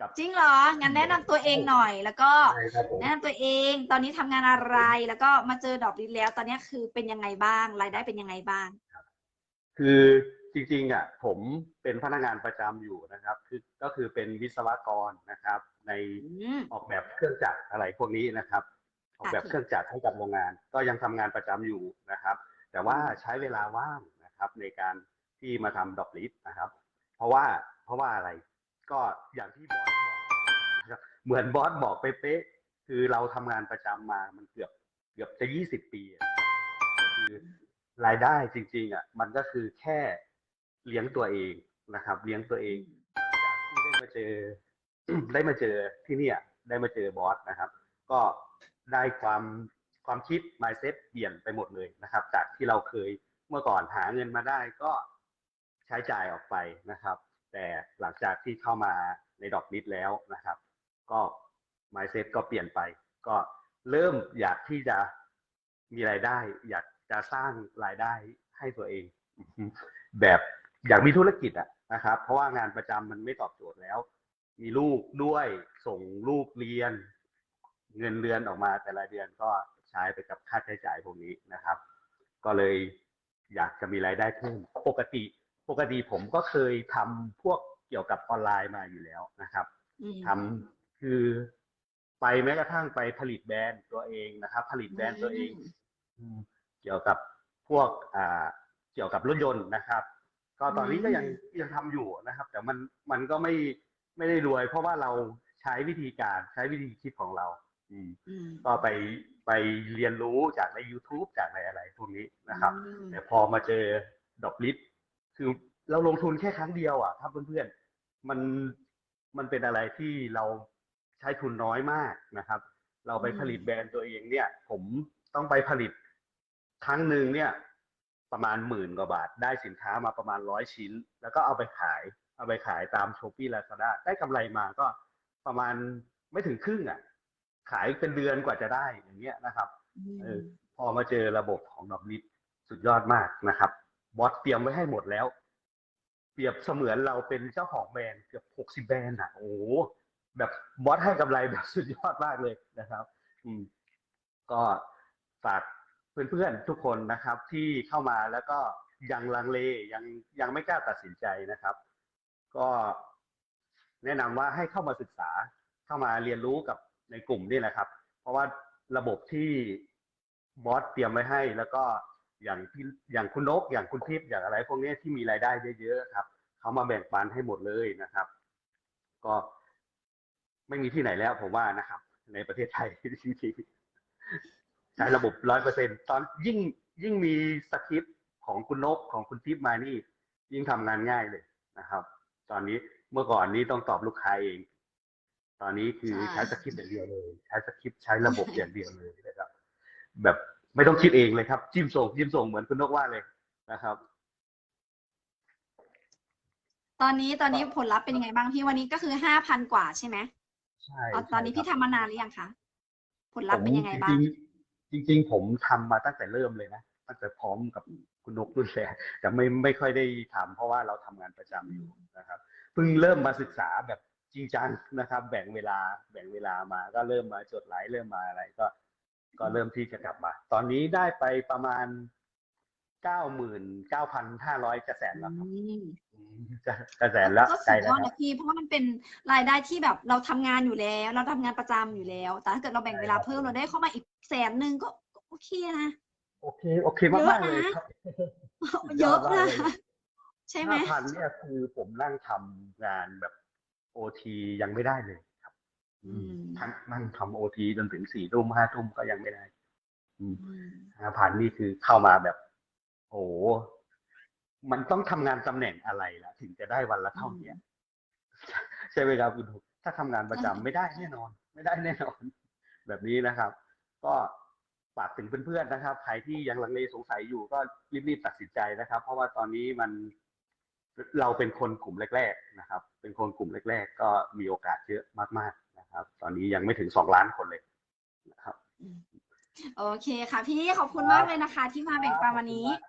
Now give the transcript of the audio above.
กับจริงเหรอ งั้นแนะนำตัวเองหน่อย แล้วก็ใช่ครับผมแนะนำตัวเอง ตอนนี้ทำงานอะไร แล้วก็มาเจอดอกลินแล้ว ตอนนี้คือเป็นยังไงบ้าง รายได้เป็นยังไงบ้าง คือจริงๆอะผมเป็นพนักงานประจำอยู่นะครับ คือก็คือเป็นวิศวกรนะครับ ในอืม ออกแบบเครื่องจักรอะไรพวกนี้นะครับ ออกแบบเครื่องจักรให้กับโรงงาน ก็ยังทำงานประจำอยู่นะครับ แต่ว่าใช้เวลาว่างนะครับ ในการที่มาทำดอกลิฟนะครับ เพราะว่าเพราะว่าอะไร ก็อย่างที่บอสบอกนะครับเหมือนบอสบอกเป๊ะๆคือเราทำงานประจำมามันเกือบเกือบจะยี่สิบปีอะคือรายได้จริง ๆอะมันก็คือแค่เลี้ยงตัวเองนะครับ เลี้ยงตัวเองจากที่ได้มาเจอ ได้มาเจอที่เนี่ย ได้มาเจอบอสนะครับ ก็ได้ความความคิด mindset เปลี่ยนไปหมดเลยนะครับ จากที่เราเคยเมื่อก่อนหาเงินมาได้ก็ใช้จ่ายออกไปนะครับ แต่หลังจากที่เข้ามาในดอกลิสแล้วนะครับ ก็ mindset ก็เปลี่ยนไป ก็เริ่มอยากที่จะมีรายได้ อยากจะสร้างรายได้ให้ตัวเอง แบบอยากมีธุรกิจอะนะครับ เพราะว่างานประจำมันไม่ตอบโจทย์แล้ว มีลูกด้วยส่งลูกเรียน เงินเดือนออกมาแต่ละเดือนก็ใช้ไปกับค่าใช้จ่ายพวกนี้นะครับ ก็เลยอยากจะมีรายได้เพิ่มปกติ ปกติผมก็เคยทำพวกเกี่ยวกับออนไลน์มาอยู่แล้วนะครับอืมทำคือไปแม้กระทั่งไปผลิตแบรนด์ตัวเองนะครับ ผลิตแบรนด์ตัวเองอืมเกี่ยวกับพวกอ่าเกี่ยวกับรถยนต์นะครับ ก็ตอนนี้ก็ยังยังทำอยู่นะครับ แต่มันมันก็ไม่ไม่ได้รวย เพราะว่าเราใช้วิธีการใช้วิธีคิดของเรา อืมอืมก็ไปไปเรียนรู้จากใน YouTube จากในอะไรพวกนี้นะครับอืมแต่พอมาเจอดอกลิฟ คือเราลงทุนแค่ครั้งเดียวอะครับเพื่อนๆมันมันเป็นอะไรที่เราใช้ทุนน้อยมากนะครับ เราไปผลิตแบรนด์ตัวเองเนี่ย ผมต้องไปผลิตครั้งหนึ่งเนี่ย ประมาณหมื่นกว่าบาท ได้สินค้ามาประมาณร้อยชิ้น แล้วก็เอาไปขาย เอาไปขายตามช้อปปี้ลาซาด้าได้กำไรมาก็ประมาณไม่ถึงครึ่งอะ ขายเป็นเดือนกว่าจะได้อย่างเงี้ยนะครับเออพอมาเจอระบบของดอกลิฟสุดยอดมากนะครับ บอสเตรียมไว้ให้หมดแล้ว เปรียบเสมือนเราเป็นเจ้าของแบรนด์เกือบหกสิบแบรนด์อะ โอ้โหแบบบอสให้กำไรแบบสุดยอดมากเลยนะครับ อืม ก็ฝากเพื่อนๆทุกคนนะครับ ที่เข้ามาแล้วก็ยังลังเลยังยังไม่กล้าตัดสินใจนะครับ ก็แนะนำว่าให้เข้ามาศึกษาเข้ามาเรียนรู้กับในกลุ่มนี่แหละครับ เพราะว่าระบบที่บอสเตรียมไว้ให้ แล้วก็ อย่างที่อย่างคุณนกอย่างคุณทิพย์อย่างอะไร พวกนี้ที่มีรายได้เยอะๆครับเขามาแบ่งปันให้หมดเลยนะครับ ก็ไม่มีที่ไหนแล้วผมว่านะครับ ในประเทศไทยจริงๆใช้ระบบร้อยเปอร์เซ็นตอนยิ่งยิ่งมีสคริปต์ของคุณนกของคุณทิพย์มานี่ ยิ่งทำงานง่ายเลยนะครับ ตอนนี้เมื่อก่อนนี้ต้องตอบลูกค้าเอง ตอนนี้คือใช่ใช้สคริปต์อย่างเดียวเลย ใช้สคริปต์ใช้ระบบอย่างเดียวเลยนะครับ แบบ ไม่ต้องคิดเองเลยครับ จิ้มส่งจิ้มส่งเหมือนคุณนกว่าเลยนะครับ ตอนนี้ตอนนี้ผลลัพธ์เป็นยังไงบ้างพี่วันนี้ก็คือห้าพันกว่าใช่ไหมใช่ตอนตอนนี้พี่ใช่ครับทำมานานหรือยังคะผลลัพธ์เป็นยังไงบ้างผมจริงๆจริง ๆ ผมทำมาตั้งแต่เริ่มเลยนะตั้งแต่พร้อมกับคุณนกด้วยแหละแต่ไม่ไม่ค่อยได้ทำเพราะว่าเราทำงานประจำอยู่นะครับเพิ่งเริ่มมาศึกษาแบบจริงจังนะครับ แบ่งเวลาแบ่งเวลามาก็เริ่มมาจดไลฟ์เริ่มมาอะไรก็ ก็เริ่มที่จะกลับมา ตอนนี้ได้ไปประมาณเก้าหมื่นเก้าพันห้าร้อยจะแสนแล้วครับอืมอืมจะจะแสนแล้วก็ใกสุล้ดแล้ยวอดครันะบพี่เพราะว่ามันเป็นรายได้ที่แบบเราทำงานอยู่แล้ว เราทำงานประจำอยู่แล้ว แต่ถ้าเกิดเราแบ่งเวลาเพิ่มเราได้เข้ามาอีกแสนหนึ่งก็ก็โอเคนะโอเคโอเคมากๆเลยครับเยอะมากนะเลยใช่ไหมห้าพันเนี่ยคือผมนั่งทำงานแบบโอทียังไม่ได้เลยครับอืม ทั้งนั่งทำโอทีจนถึงสี่ทุ่มห้าทุ่มก็ยังไม่ได้อืมห้าพันนี่คือเข้ามาแบบ โอ้โหมันต้องทำงานตำแหน่งอะไรล่ะ ถึงจะได้วันละเท่าเนี้ยใช่ไหมครับคุณทุกถ้าทำงานประจำไม่ได้แน่นอน ไม่ได้แน่นอน แบบนี้นะครับ ก็ฝากถึงเพื่อนๆนะครับ ใครที่ยังลังเลสงสัยอยู่ก็รีบๆตัดสินใจนะครับ เพราะว่าตอนนี้มันเราเป็นคนกลุ่มแรก ๆ นะครับ เป็นคนกลุ่มแรก ๆ ก็มีโอกาสเยอะมากๆ นะครับ ตอนนี้ยังไม่ถึงสองล้านคนเลยนะครับ โอเคค่ะพี่ขอบคุณมากเลยนะคะ ที่มาแบ่งปันวันนี้